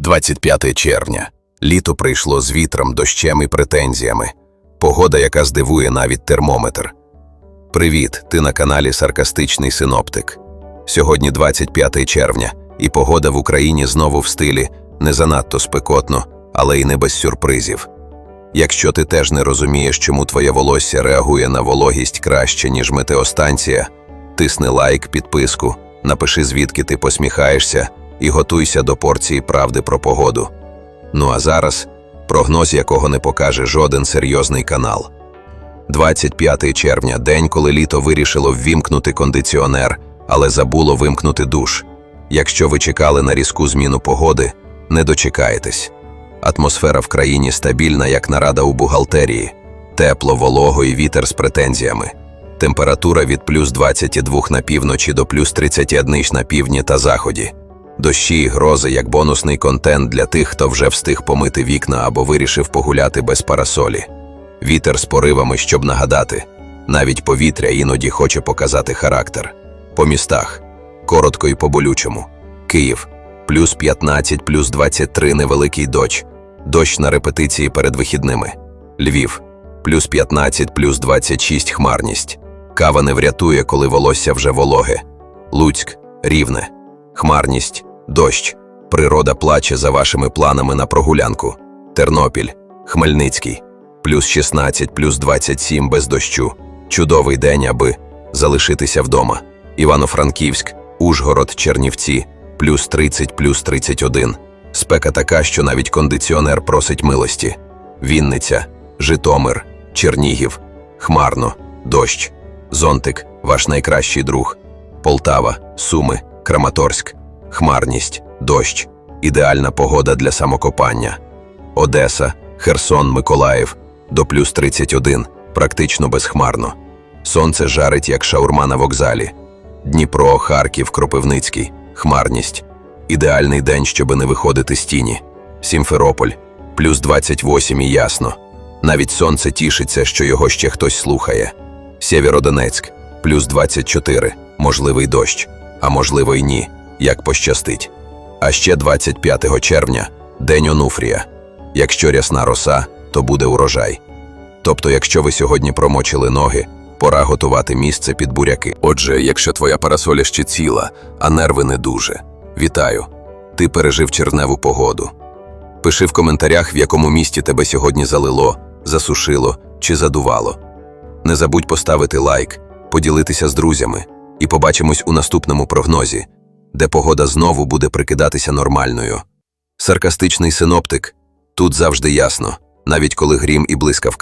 25 червня. Літо прийшло з вітром, дощем і претензіями. Погода, яка здивує навіть термометр. Привіт, ти на каналі Саркастичний Синоптик. Сьогодні 25 червня, і погода в Україні знову в стилі не занадто спекотно, але й не без сюрпризів. Якщо ти теж не розумієш, чому твоє волосся реагує на вологість краще, ніж метеостанція, тисни лайк, підписку, напиши звідки ти посміхаєшся і готуйся до порції правди про погоду. Ну а зараз прогноз, якого не покаже жоден серйозний канал. 25 червня день, коли літо вирішило ввімкнути кондиціонер, але забуло вимкнути душ. Якщо ви чекали на різку зміну погоди, не дочекаєтесь. Атмосфера в країні стабільна, як нарада у бухгалтерії, тепло, волого і вітер з претензіями. Температура від плюс 22 на півночі до плюс 31 на півдні та заході. Дощі і грози як бонусний контент для тих, хто вже встиг помити вікна або вирішив погуляти без парасолі. Вітер з поривами, щоб нагадати. Навіть повітря іноді хоче показати характер. По містах. Коротко і по-болючому. Київ. Плюс 15, плюс 23 невеликий дощ. Дощ на репетиції перед вихідними. Львів. Плюс 15, плюс 26 хмарність. Кава не врятує, коли волосся вже вологе. Луцьк. Рівне. Хмарність. Дощ. Природа плаче за вашими планами на прогулянку. Тернопіль. Хмельницький. Плюс 16, плюс 27 без дощу. Чудовий день, аби залишитися вдома. Івано-Франківськ, Ужгород, Чернівці, плюс 30, плюс 31. Спека така, що навіть кондиціонер просить милості. Вінниця, Житомир, Чернігів, Хмарно, дощ, Зонтик, ваш найкращий друг, Полтава, Суми, Краматорськ, Хмарність, дощ, ідеальна погода для самокопання. Одеса, Херсон, Миколаїв до плюс 31, практично безхмарно. Сонце жарить, як шаурма на вокзалі. Дніпро, Харків, Кропивницький, хмарність. Ідеальний день, щоби не виходити з тіні. Сімферополь, плюс 28 і ясно. Навіть сонце тішиться, що його ще хтось слухає. Сєвєродонецьк, плюс 24, можливий дощ, а можливо й ні, як пощастить. А ще 25 червня день Онуфрія. Якщо рясна роса, то буде урожай. Тобто, якщо ви сьогодні промочили ноги, пора готувати місце під буряки. Отже, якщо твоя парасоля ще ціла, а нерви не дуже, вітаю! Ти пережив черневу погоду. Пиши в коментарях, в якому місті тебе сьогодні залило, засушило чи задувало. Не забудь поставити лайк, поділитися з друзями, і побачимось у наступному прогнозі, де погода знову буде прикидатися нормальною. Саркастичний синоптик тут завжди ясно, навіть коли грім і блискавка.